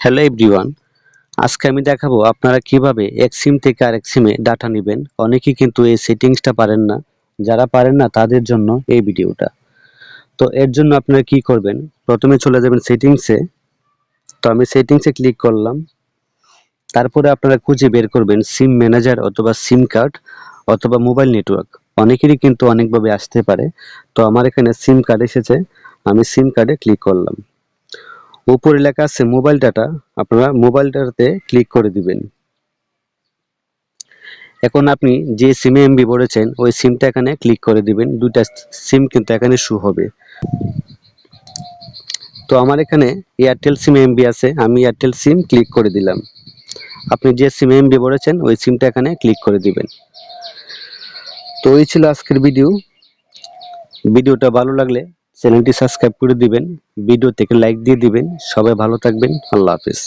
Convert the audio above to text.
Hello everyone আজকে আমি দেখাবো আপনারা কীভাবে এক সিম থেকে আরেক সিমে ডাটা নেবেন। অনেকেই কিন্তু এই সেটিংসটা পারেন না। যারা পারেন না, তাদের জন্য এই ভিডিওটা। তো এর জন্য আপনারা কি করবেন? প্রথমে চলে যাবেন সেটিংসে তো আমি সেটিংসে ক্লিক করলাম। তারপরে আপনারা খুঁজে বের করবেন সিম ম্যানেজার অথবা সিম কার্ড অথবা মোবাইল নেটওয়ার্ক অনেকেরই কিন্তু অনেকভাবে আসতে পারে। তো আমার এখানে সিম কার্ড এসেছে। আমি সিম কার্ডে ক্লিক করলাম। উপরে লেখা আছে মোবাইল ডাটা আপনারা মোবাইল ডাটাতে ক্লিক করে দিবেন। এখন আপনি যে সিমে এমবি ভরেছেন, ওই সিমটা এখানে ক্লিক করে দিবেন। দুইটা সিম কিন্তু এখানে শু হবে। তো আমার এখানে এয়ারটেল সিম এমবি আছে, আমি এয়ারটেল সিম ক্লিক করে দিলাম। আপনি যে সিম এমবি ভরেছেন, ওই সিমটা এখানে ক্লিক করে দিবেন। তো এই ছিল আজকের ভিডিও ভিডিওটা ভালো লাগলে চ্যানেলটি সাবস্ক্রাইব করে দিবেন ভিডিও থেকে লাইক দিয়ে দিবেন। সবাই ভালো থাকবেন আল্লাহ হাফেজ।